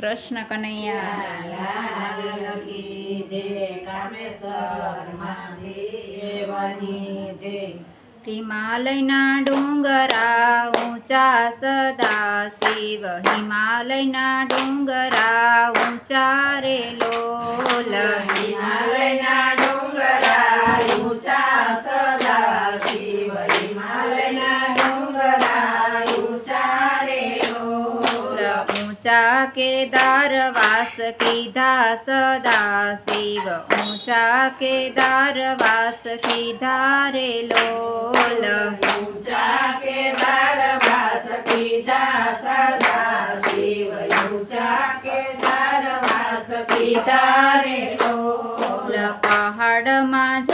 કૃષ્ણ કનૈયા. હિમાલયના ડુંગરા ઊંચા સદા શિવ. હિમાલયના ડુંગરા ઊંચા રે લોલ. હિમાલયના ઊંચા કેદાર વાસ કીધા સદા શિવ ઊંચા કેદાર વાસ કીધા રે લોલ. ઊંચા કેદાર વાસ કીધા સદા શિવ ઊંચા કેદાર વાસ કીધા રે લોલ. પહાડમાં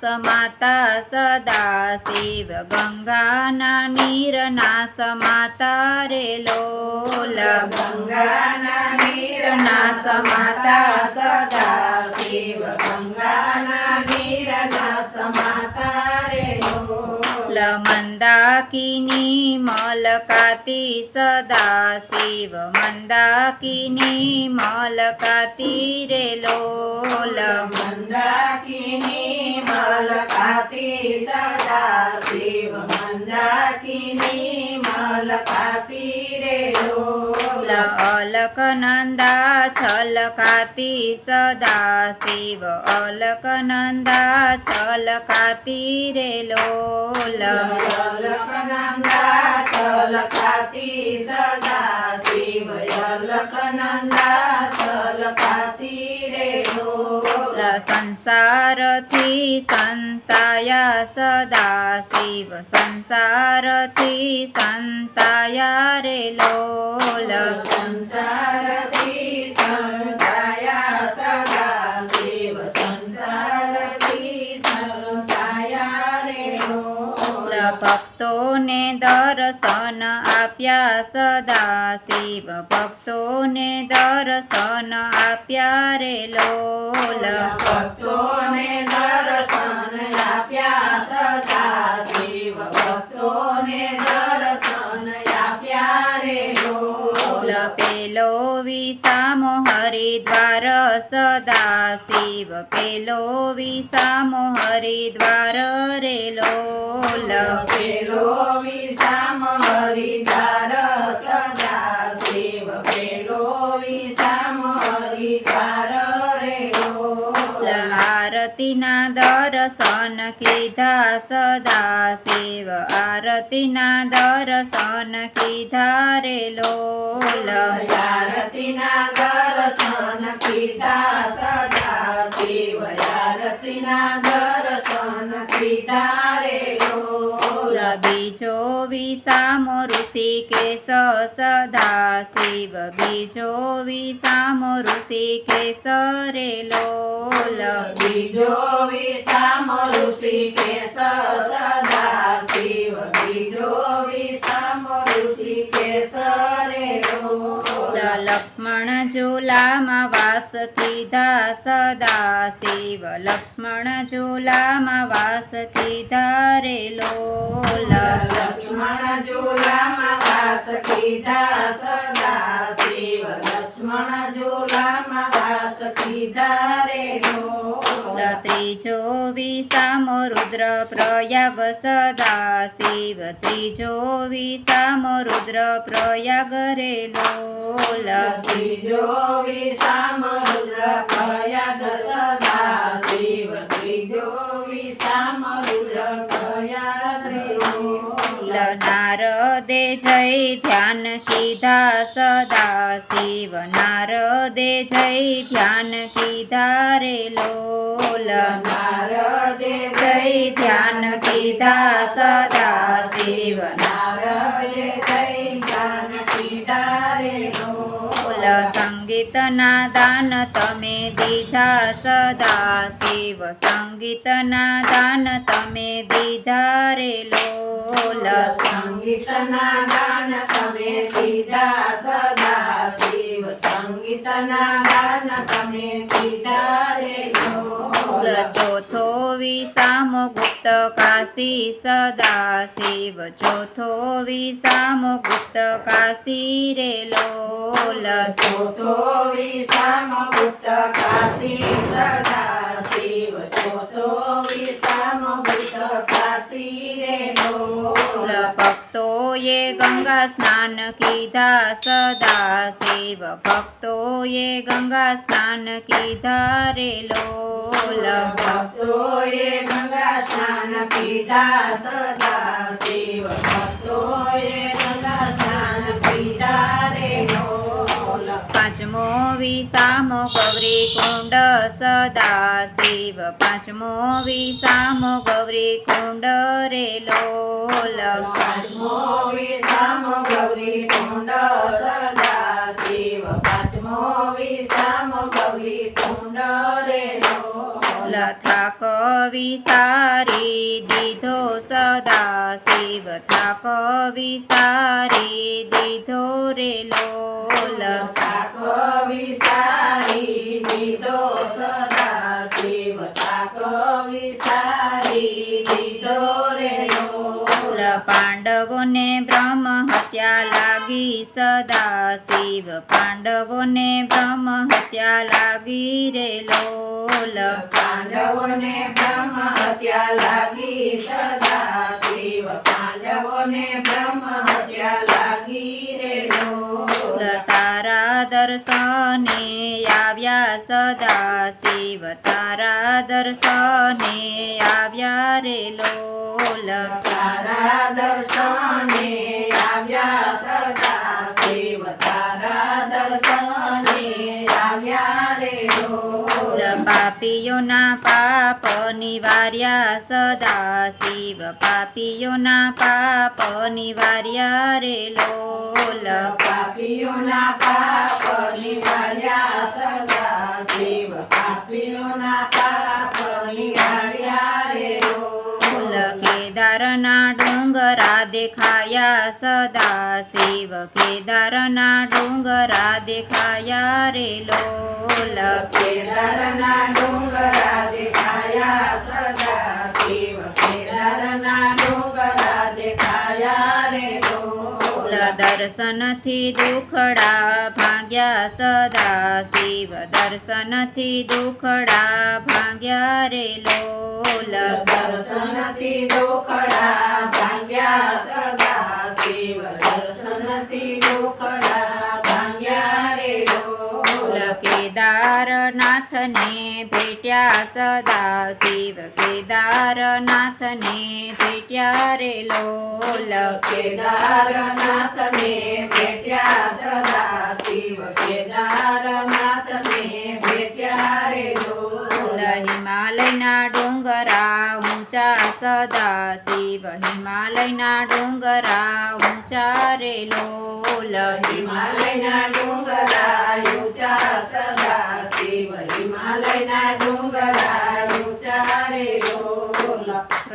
સમાતા સદા શિવ ગંગાના નીરના સમાતા રે લોલ. ગંગાના નીરના સમાતા સદા શિવ ગંગાના નીરના સમાતા રે લોલ. મંદાકિની મલકાતી સદા શિવ મંદાકિની મલકાતી રે લોલ. મંદાકિની શિવ મંદાકિની મલકાતી રે લોલ અલકનંદા છલકાતી સદા શિવ અલકનંદા છલકાતી રે લોલ અલકનંદા છલકાતી સદા શિવ અલક નંદા લોલ સંસારથી સંતાયા સદા શિવ સંસારથી સંતાયા રે લોલ સંસારથી સંતાયા સદા શિવ સંસારથી સંતાયા રે લોલ ભક્તોને દર્શન આપ્યા સદા. શિવ ભક્તોને દર્શન આપ્યા રે લોલ. ભક્તોને દર્શન આપ્યા સદા. શિવ ભક્તોને દર્શન વિસામો હરિદ્વાર સદા શિવ પેલો વિસામો હરિદ્વાર રેલો પેલો વિષામ હરિદ્વાર સદા શિવ પેલો વિષામ હરિદ્વાર આરતીના દર્શન કીધા સદા શિવ. આરતીના દર્શન કીધા રે લોલ. કીધા સદા શિવ રતિના દર્શન કીધા રે બીજો વિસામો ઋષિકેશ સદા શિવ બીજો વિસામો ઋષિકેશ રે લોલ. બીજો વિસામો ઋષિ કેશ સદા શિવ બીજો વિસામો ઋષિ કેશ રે લોલ લક્ષ્મણ ઝોલામાં વાસ કીધા સદા શિવ લક્ષ્મણ ઝોલામાં વાસ કીધા રે લોલ લક્ષ્મણ ઝોલામાં વાસ કીધા સદા શિવ લક્ષ્મણ ઝોલામાં વાસ કીધા રે ત્રીજો વિસામો રુદ્ર પ્રયાગ સદા શિવ ત્રીજો વિસામો રુદ્ર પ્રયાગ રે લોલ ત્રીજો વિષામ રુદ્ર પ્રયાગ સદા શિવ ત્રીજો વિષામ રુદ્ર પ્રયાગ રે લોલ નારદે જય ધ્યાન કીધા સદા શિવ નારદે જય ધ્યાન કીધા રે લોલ. નારદે જય ધ્યાન કીધા સદા શિવ નારદે જય ધ્યાન કીધા રે લોલ. સંગીતના દાન તમે દીધા સદા શિવ સંગીતના દાન તમે દીધા રે લોલ. સંગીતના ગાન તમે દીધા સદા શિવ સંગીતના ગાન તમે દીધા રે ચોથો વિસામ ગુપ્ત કાશી સદા શિવ ચોથો વિસામ ગુપ્ત કાશી રે લોલ ચોથો વિષામ ગુપ્ત કાશી સદા શિવ ચોથો કાશી રે લોલ ભક્તોએ ગંગા સ્નાન કીધા સદા શિવ ભક્તોએ ગંગા સ્નાન કીધા રે લોલ ભક્તોએ ગંગા સ્નાન કીધા સદા શિવ ભક્તોએ ગંગા સ્નાન કીધા રે પાંચમો વિસામો ગૌરી કુંડ સદા શિવ પાંચમો વિસામો ગૌરી કુંડ રે લોલ. પાંચમો વિસામો ગૌરી કુંડ સદા શિવ પાંચમો વિષામ ગૌરી કુંડ રે લોલ થાક દીધો સદા શિવ કવિ સારી દીધો રે લથા કવિ સારી દીધો સદા શિવ થા કવિ સારી દીધો રે લોલ. પાંડવોને બ્રહ્મ લાગી સદા શિવ પાંડવોને બ્રહ્મ હત્યા લાગી રે લોલ. પાંડવોને બ્રહ્મ હત્યા લાગી સદા શિવ પાંડવોને બ્રહ્મ હત્યા લાગી રે લોલ. તારા દર્શને આવ્યા સદા શિવ દર્શને આવ્યા રે લોલ. તારા દર્શને આવ્યા સદા શિવ. તારા દર્શને આવ્યા રે લોલ. પાપીઓના પાપ નિવાર્યા સદા શિવ પાપીઓના પાપ નિવાર્યા રે લોલ પાપીઓના પાપ નિવાર્યા સદા શિવ પાપીઓના પાપ નિવાર્યા રે લોલ કેદારના ડુંગરા દેખાયા સદા શિવ કેદારના ડુંગરા દેખાયા રે લોલ કેદારના ડુંગરા દેખાયા સદા શિવ કેદારના ડુંગરા દેખાયા રે ફૂલ લોલ દર્શનથી દુખડા ભાગ્યા સદા. શિવ દર્શનથી દુખડા ભાગ્યા રે લોલ. દર્શનથી દુખડા ભાંગ્યા સદા. શિવ દર્શનથી દુખડા કેદારનાથને ભેટ્યા સદા શિવ કેદારનાથને ભેટ્યા રે લોલ કેદારનાથને ભેટ્યા સદા શિવ કેદારનાથને ભેટ્યા રે લોલ હિમાલયના ડુંગરા ઊંચા સદા શિવ હિમાલયના ડુંગરા ઊંચા રે લોલ હિમાલયના ડુંગરા